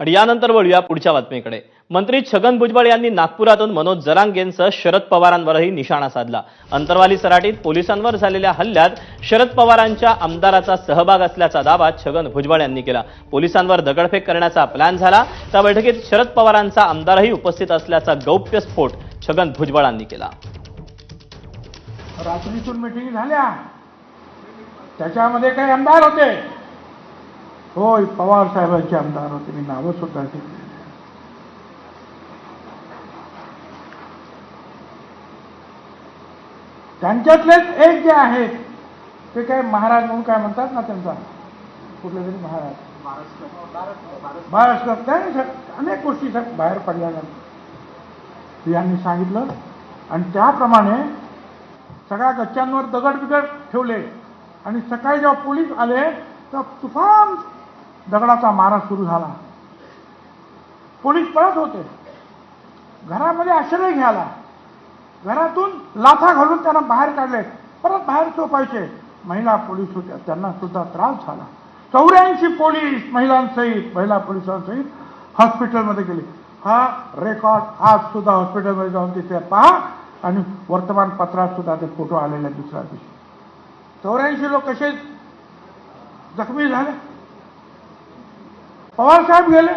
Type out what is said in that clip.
आणि यानंतर वळूया पुढच्या बातमीकडे. मंत्री छगन भुजबळ यांनी नागपुरातून मनोज जरांगेंसह शरद पवारांवरही निशाणा साधला. अंतरवाली सराटीत पोलिसांवर झालेल्या हल्ल्यात शरद पवारांच्या आमदाराचा सहभाग असल्याचा दावा छगन भुजबळ यांनी केला. पोलिसांवर दगडफेक करण्याचा प्लॅन झाला. त्या बैठकीत शरद पवारांचा आमदारही उपस्थित असल्याचा गौप्यस्फोट छगन भुजबळांनी केला. रात्रीतून मिटिंग झाल्या. त्याच्यामध्ये काही आमदार होते. होय पवार साहेबांचे आमदार होते मी नावं स्वतः घेतली त्यांच्यातलेच एक जे आहेत ते काय महाराज म्हणून काय म्हणतात ना त्यांचा? कुठले तरी महाराज. महाराष्ट्रात त्यांनी अनेक गोष्टी बाहेर बाहेर जातात. यांनी सांगितलं. आणि त्याप्रमाणे सगळ्या गच्च्यांवर दगड बिगड ठेवले. आणि सकाळी जेव्हा पोलीस आले तर तुफान दगडाचा मारा सुरू झाला. पोलीस पळत होते. घरामध्ये आश्रय घ्यायला. घरातून लाथा घालून त्यांना बाहेर काढले. परत बाहेर चोपायचे महिला पोलीस होत्या. त्यांना सुद्धा त्रास झाला. चौऱ्याऐंशी पोलीस महिलांसहित महिला पोलिसांसहित हॉस्पिटलमध्ये गेले. हा रेकॉर्ड आज सुद्धा हॉस्पिटलमध्ये जाऊन तिथे पहा आणि वर्तमानपत्रात सुद्धा ते फोटो आलेले दुसऱ्या दिवशी चौऱ्याऐंशी लोक कसे जखमी झाले? पवार साहेब गेले.